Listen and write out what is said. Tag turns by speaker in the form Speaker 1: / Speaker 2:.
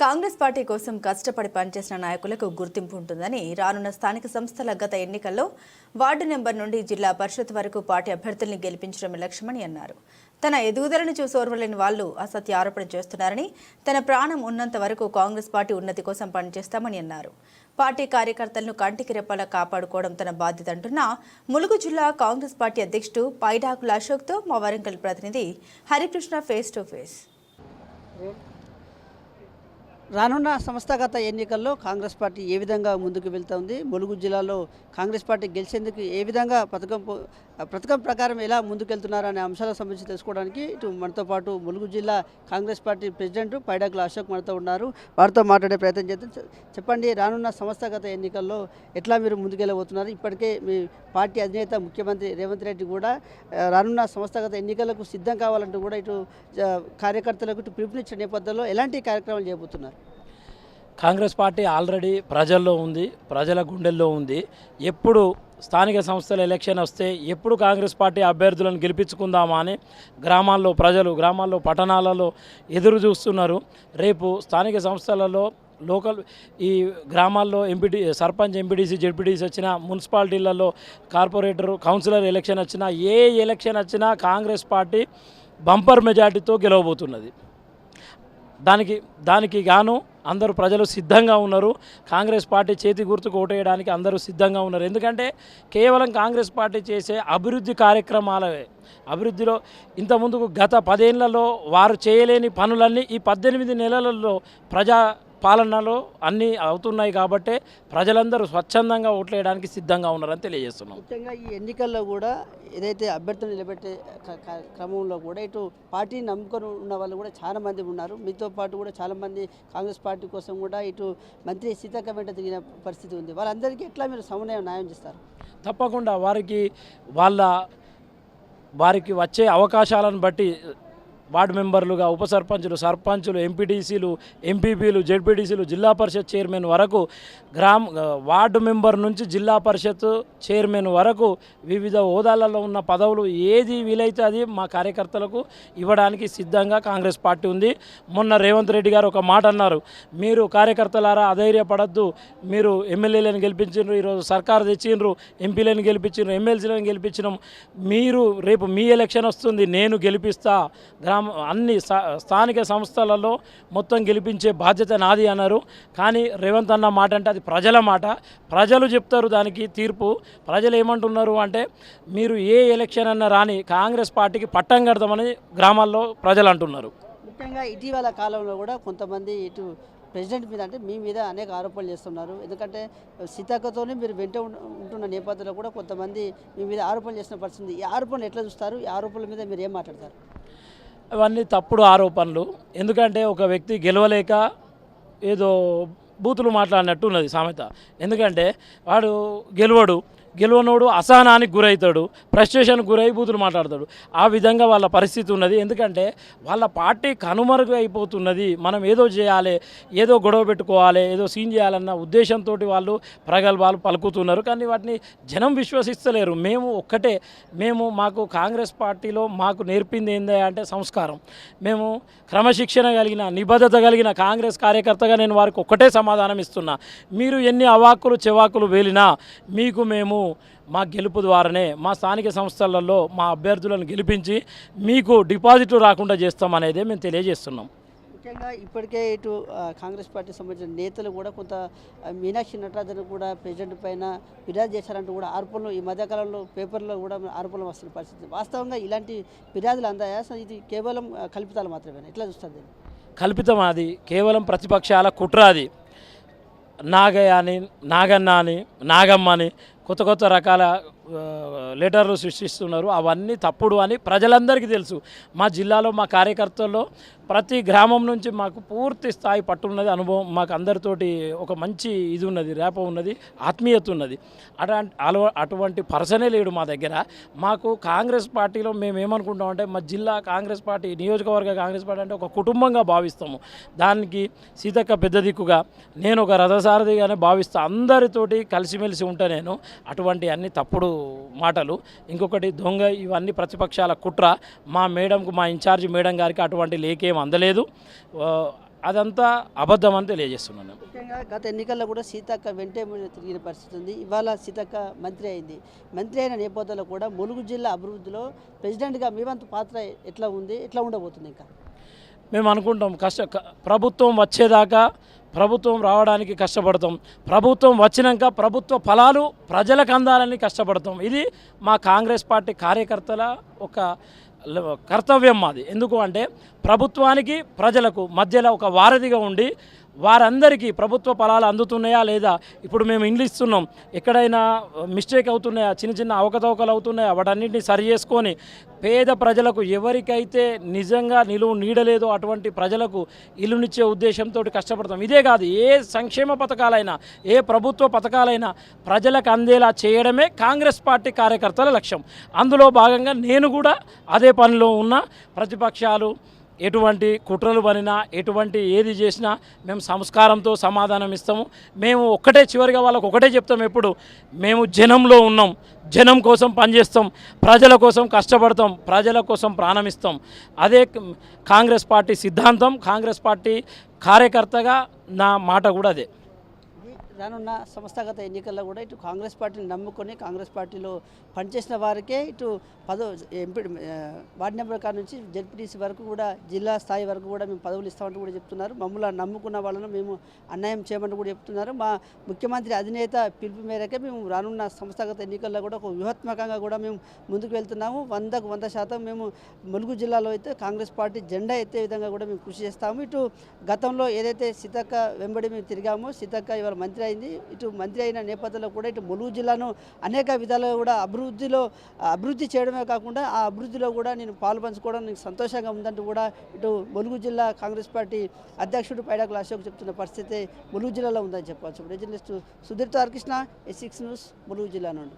Speaker 1: Congress party కోసం కష్టపడి పనిచేసిన నాయకులకు గుర్తింపు ఉంటుందని రానున్న స్థానిక సంస్థల గత ఎన్నికల్లో వార్డు నెంబర్ నుండి జిల్లా పరిషత్ వరకు పార్టీ అభ్యర్థుల్ని గెలిపించడమే లక్ష్యమని అన్నారు. తన ఎదుగుదలను చూసి ఓర్వలేని వాళ్ళు అసత్య ఆరోపణ చేస్తున్నారని తన ప్రాణం ఉన్నంత వరకు కాంగ్రెస్ పార్టీ ఉన్నతి కోసం పనిచేస్తామని అన్నారు. పార్టీ కార్యకర్తలను కంటికి రెప్పలా కాపాడుకోవడం తన బాధ్యత అంటున్న ములుగు జిల్లా కాంగ్రెస్ పార్టీ అధ్యక్షుడు పైడాకుల అశోక్తో మా వరంగల్ ప్రతినిధి హరికృష్ణ ఫేస్ టు ఫేస్
Speaker 2: రానున్న సంస్థాగత ఎన్నికల్లో కాంగ్రెస్ పార్టీ ఏ విధంగా ముందుకు వెళ్తుంది? ములుగు జిల్లాలో కాంగ్రెస్ పార్టీ గెలిచేందుకు ఏ విధంగా పథకం పథకం ప్రకారం ఎలా ముందుకెళ్తున్నారు అనే అంశాలకు సంబంధించి తెలుసుకోవడానికి ఇటు మనతో పాటు ములుగు జిల్లా Congress party president Paidakula Ashok మనతో ఉన్నారు. వారితో మాట్లాడే ప్రయత్నం చేద్దాం. చెప్పండి రానున్న సంస్థాగత ఎన్నికల్లో ఎట్లా మీరు ముందుకెళ్ళబోతున్నారు? ఇప్పటికే మీ పార్టీ అధినేత ముఖ్యమంత్రి రేవంత్ రెడ్డి కూడా రానున్న సంస్థాగత ఎన్నికలకు సిద్ధం కావాలంటూ కూడా ఇటు కార్యకర్తలకు ఇటు పిలుపునిచ్చిన నేపథ్యంలో ఎలాంటి కార్యక్రమాలు చేయబోతున్నారు?
Speaker 3: కాంగ్రెస్ పార్టీ ఆల్రెడీ ప్రజల్లో ఉంది ప్రజల గుండెల్లో ఉంది. ఎప్పుడు స్థానిక సంస్థల ఎలక్షన్ వస్తే ఎప్పుడు కాంగ్రెస్ పార్టీ అభ్యర్థులను గెలిపించుకుందామా అని గ్రామాల్లో ప్రజలు గ్రామాల్లో పట్టణాలలో ఎదురు చూస్తున్నారు. రేపు స్థానిక సంస్థలలో లోకల్ ఈ గ్రామాల్లో ఎంపీటీ సర్పంచ్ ఎంపీటీసీ జెడ్పీటీసీ వచ్చిన మున్సిపాలిటీలలో కార్పొరేటర్ కౌన్సిలర్ ఎలక్షన్ వచ్చినా ఏ ఎలక్షన్ వచ్చినా కాంగ్రెస్ పార్టీ బంపర్ మెజార్టీతో గెలవబోతున్నది. దానికి దానికి గాను అందరూ ప్రజలు సిద్ధంగా ఉన్నారు. కాంగ్రెస్ పార్టీ చేతి గుర్తుకు ఓటేయడానికి అందరూ సిద్ధంగా ఉన్నారు. ఎందుకంటే కేవలం కాంగ్రెస్ పార్టీ చేసే అభివృద్ధి కార్యక్రమాలే అభివృద్ధిలో ఇంతకుముందుకు గత పదేళ్ళలో వారు చేయలేని పనులన్నీ ఈ పద్దెనిమిది నెలలలో ప్రజా పాలనలో అన్నీ అవుతున్నాయి కాబట్టే ప్రజలందరూ స్వచ్ఛందంగా ఓట్లేయడానికి సిద్ధంగా ఉన్నారని తెలియజేస్తున్నాం.
Speaker 2: ముఖ్యంగా ఈ ఎన్నికల్లో కూడా ఏదైతే అభ్యర్థులు నిలబెట్టే క్రమంలో కూడా ఇటు పార్టీని నమ్ముకొని ఉన్న వాళ్ళు కూడా చాలా మంది ఉన్నారు. మీతో పాటు కూడా చాలా మంది కాంగ్రెస్ పార్టీ కోసం కూడా ఇటు మంత్రి సీతక్క వెంట తిరిగిన పరిస్థితి ఉంది. వాళ్ళందరికీ ఎట్లా మీరు సమన్వయం న్యాయం చేస్తారు?
Speaker 3: తప్పకుండా వారికి వాళ్ళ వారికి వచ్చే అవకాశాలను బట్టి వార్డు మెంబర్లుగా ఉప సర్పంచులు సర్పంచులు ఎంపీటీసీలు ఎంపీపీలు జెడ్పీటీసీలు జిల్లా పరిషత్ చైర్మన్ వరకు గ్రామ వార్డు మెంబర్ నుంచి జిల్లా పరిషత్ చైర్మన్ వరకు వివిధ హోదాలలో ఉన్న పదవులు ఏది వీలైతే అది మా కార్యకర్తలకు ఇవ్వడానికి సిద్ధంగా కాంగ్రెస్ పార్టీ ఉంది. మొన్న రేవంత్ రెడ్డి గారు ఒక మాట అన్నారు. మీరు కార్యకర్తలారా అధైర్యపడద్దు. మీరు ఎమ్మెల్యేలను గెలిపించారు ఈరోజు సర్కారు తెచ్చిండ్రు ఎంపీలను గెలిపించారు ఎమ్మెల్సీలను గెలిపించినాం. మీరు రేపు మీ ఎలక్షన్ వస్తుంది నేను గెలిపిస్తా. గ్రామ అన్ని స్థా- స్థానిక సంస్థలలో మొత్తం గెలిపించే బాధ్యత నాది అన్నారు. కానీ రేవంత్ అన్న మాట అంటే అది ప్రజల మాట. ప్రజలు చెప్తారు దానికి తీర్పు. ప్రజలు ఏమంటున్నారు అంటే మీరు ఏ ఎలక్షన్ అన్నా రాని కాంగ్రెస్ పార్టీకి పట్టం కడతామని గ్రామాల్లో ప్రజలు అంటున్నారు.
Speaker 2: ముఖ్యంగా ఇటీవల కాలంలో కూడా కొంతమంది ఇటు ప్రెసిడెంట్ మీద అంటే మీ మీద అనేక ఆరోపణలు చేస్తున్నారు. ఎందుకంటే సీతాకతోనే మీరు వెంట ఉంటున్న నేపథ్యంలో కూడా కొంతమంది మీ మీద ఆరోపణలు చేసిన పరిస్థితి ఈ ఆరోపణలు ఎట్లా చూస్తారు? ఈ ఆరోపణల మీద మీరు ఏం మాట్లాడతారు?
Speaker 3: అవన్నీ తప్పుడు ఆరోపణలు. ఎందుకంటే ఒక వ్యక్తి గెలవలేక ఏదో బూతులు మాట్లాడినట్టు ఉన్నది సామెత. ఎందుకంటే వాడు గెలవడు. గెలవనోడు అసహనానికి గురవుతాడు ఫ్రస్ట్రేషన్కి గురై బూతులు మాట్లాడతాడు. ఆ విధంగా వాళ్ళ పరిస్థితి ఉన్నది. ఎందుకంటే వాళ్ళ పార్టీ కనుమరుగు అయిపోతున్నది. మనం ఏదో చేయాలి ఏదో గొడవ పెట్టుకోవాలి ఏదో సీన్ చేయాలన్న ఉద్దేశంతో వాళ్ళు ప్రగల్భాలు పలుకుతున్నారు. కానీ వాటిని జనం విశ్వసిస్తలేరు. మేము ఒక్కటే. మేము మాకు కాంగ్రెస్ పార్టీలో మాకు నేర్పింది ఏంది అంటే సంస్కారం. మేము క్రమశిక్షణ కలిగిన నిబద్ధత కలిగిన కాంగ్రెస్ కార్యకర్తగా నేను వారికి ఒక్కటే సమాధానం ఇస్తున్నా. మీరు ఎన్ని అవాక్కులు చెవాకులు వేలినా మీకు మేము మా గెలుపు ద్వారానే మా స్థానిక సంస్థలలో మా అభ్యర్థులను గెలిపించి మీకు డిపాజిట్లు రాకుండా చేస్తామనేదే మేము తెలియజేస్తున్నాం.
Speaker 2: ముఖ్యంగా ఇప్పటికే ఇటు కాంగ్రెస్ పార్టీ సంబంధించిన నేతలు కూడా కొంత మీనాక్షి నటరాజన్ కూడా ప్రెసిడెంట్ పైన ఫిర్యాదు చేశారంటూ కూడా ఆరోపణలు ఈ మధ్యకాలంలో పేపర్లో కూడా ఆరోపణలు వస్తున్న పరిస్థితి. వాస్తవంగా ఇలాంటి ఫిర్యాదులు అందాయా? ఇది కేవలం కల్పితాలు మాత్రమే ఎట్లా చూస్తారు దీన్ని?
Speaker 3: కల్పితం అది. కేవలం ప్రతిపక్షాల కుట్ర అది. నాగయ్య అని నాగన్న అని నాగమ్మ అని కొత్త కొత్త రకాల లెటర్లు సృష్టిస్తున్నారు. అవన్నీ తప్పుడు అని ప్రజలందరికీ తెలుసు. మా జిల్లాలో మా కార్యకర్తల్లో ప్రతి గ్రామం నుంచి మాకు పూర్తి స్థాయి పట్టున్నది అనుభవం మాకు అందరితోటి ఒక మంచి ఇది ఉన్నది రేప ఉన్నది ఆత్మీయత ఉన్నది. అటువంటి అటువంటి పర్సనే లేడు మా దగ్గర. మాకు కాంగ్రెస్ పార్టీలో మేము ఏమనుకుంటామంటే మా జిల్లా కాంగ్రెస్ పార్టీ నియోజకవర్గ కాంగ్రెస్ పార్టీ అంటే ఒక కుటుంబంగా భావిస్తాము. దానికి సీతక్క పెద్ద దిక్కుగా నేను ఒక రథసారథిగానే భావిస్తా. అందరితోటి కలిసిమెలిసి ఉంటా నేను. అటువంటి అన్ని తప్పుడు మాటలు. ఇంకొకటి దొంగ ఇవన్నీ ప్రతిపక్షాల కుట్ర. మా మేడంకు మా ఇన్ఛార్జ్ మేడం గారికి అటువంటి లేఖ అందలేదు. అదంతా అబద్ధం అని తెలియజేస్తున్నాను
Speaker 2: ముఖ్యంగా గత ఎన్నికల్లో కూడా సీతక్క వెంటే ముందు తిరిగిన పరిస్థితి ఉంది. ఇవాళ సీతక్క మంత్రి అయింది. మంత్రి అయిన నేపథ్యంలో కూడా ములుగు జిల్లా అభివృద్ధిలో ప్రెసిడెంట్గా మీ వంతు పాత్ర ఎట్లా ఉంది? ఎట్లా ఉండబోతుంది ఇంకా?
Speaker 3: మేము అనుకుంటాం కష్ట ప్రభుత్వం వచ్చేదాకా ప్రభుత్వం రావడానికి కష్టపడతాం. ప్రభుత్వం వచ్చినాక ప్రభుత్వ ఫలాలు ప్రజలకు అందాలని కష్టపడతాం. ఇది మా కాంగ్రెస్ పార్టీ కార్యకర్తల ఒక కర్తవ్యం మాది. ఎందుకు అంటే ప్రభుత్వానికి ప్రజలకు మధ్యలో ఒక వారధిగా ఉండి వారందరికీ ప్రభుత్వ ఫలాలు అందుతున్నాయా లేదా? ఇప్పుడు మేము ఇంగ్లీష్ ఇస్తున్నాం ఎక్కడైనా మిస్టేక్ అవుతున్నాయా? చిన్న చిన్న అవకతవకలు అవుతున్నాయా? వాటన్నింటినీ సరి చేసుకొని పేద ప్రజలకు ఎవరికైతే నిజంగా నిలువు నీడలేదో అటువంటి ప్రజలకు ఇల్లునిచ్చే ఉద్దేశంతో కష్టపడతాం. ఇదే కాదు ఏ సంక్షేమ పథకాలైనా ఏ ప్రభుత్వ పథకాలైనా ప్రజలకు అందేలా చేయడమే కాంగ్రెస్ పార్టీ కార్యకర్తల లక్ష్యం. అందులో భాగంగా నేను కూడా అదే పనిలో ఉన్న. ప్రతిపక్షాలు ఎటువంటి కుట్రలు పనినా ఎటువంటి ఏది చేసినా మేము సంస్కారంతో సమాధానం ఇస్తాము. మేము ఒక్కటే చివరిగా వాళ్ళకు ఒకటే చెప్తాం ఎప్పుడు మేము జనంలో ఉన్నాం జనం కోసం పనిచేస్తాం ప్రజల కోసం కష్టపడతాం ప్రజల కోసం ప్రాణమిస్తాం అదే కాంగ్రెస్ పార్టీ సిద్ధాంతం కాంగ్రెస్ పార్టీ కార్యకర్తగా నా మాట కూడా అదే.
Speaker 2: రానున్న సంస్థాగత ఎన్నికల్లో కూడా ఇటు కాంగ్రెస్ పార్టీని నమ్ముకొని కాంగ్రెస్ పార్టీలో పనిచేసిన వారికే ఇటు పదో ఎంపీ వార్డు నెంబర్ కాడ నుంచి జడ్పీటీసీ వరకు కూడా జిల్లా స్థాయి వరకు కూడా మేము పదవులు ఇస్తామంటూ కూడా చెప్తున్నారు. మమ్మల్ని నమ్ముకున్న వాళ్ళను మేము అన్యాయం చేయమంటూ కూడా చెప్తున్నారు. మా ముఖ్యమంత్రి అధినేత పిలుపు మేరకే మేము రానున్న సంస్థాగత ఎన్నికల్లో కూడా ఒక వ్యూహాత్మకంగా కూడా మేము ముందుకు వెళ్తున్నాము. వందకు వంద శాతం మేము ములుగు జిల్లాలో అయితే కాంగ్రెస్ పార్టీ జెండా ఎత్తే విధంగా కూడా మేము కృషి చేస్తాము. ఇటు గతంలో ఏదైతే సీతక్క వెంబడి మేము తిరిగామో సీతక్క ఇవాళ మంత్రి అయింది. ఇటు మంత్రి అయిన నేపథ్యంలో కూడా ఇటు ములుగు జిల్లాను అనేక విధాలుగా కూడా అభివృద్ధిలో అభివృద్ధి చేయడమే కాకుండా ఆ అభివృద్ధిలో కూడా నేను పాల్పంచుకోవడం నాకు సంతోషంగా ఉందంటూ కూడా ఇటు ములుగు జిల్లా కాంగ్రెస్ పార్టీ అధ్యక్షుడు పైడాకుల అశోక్ చెప్తున్న పరిస్థితి ములుగు జిల్లాలో ఉందని చెప్పవచ్చు. Journalist Sudheer Tarakrishna S six news Mulugu జిల్లా నుండి.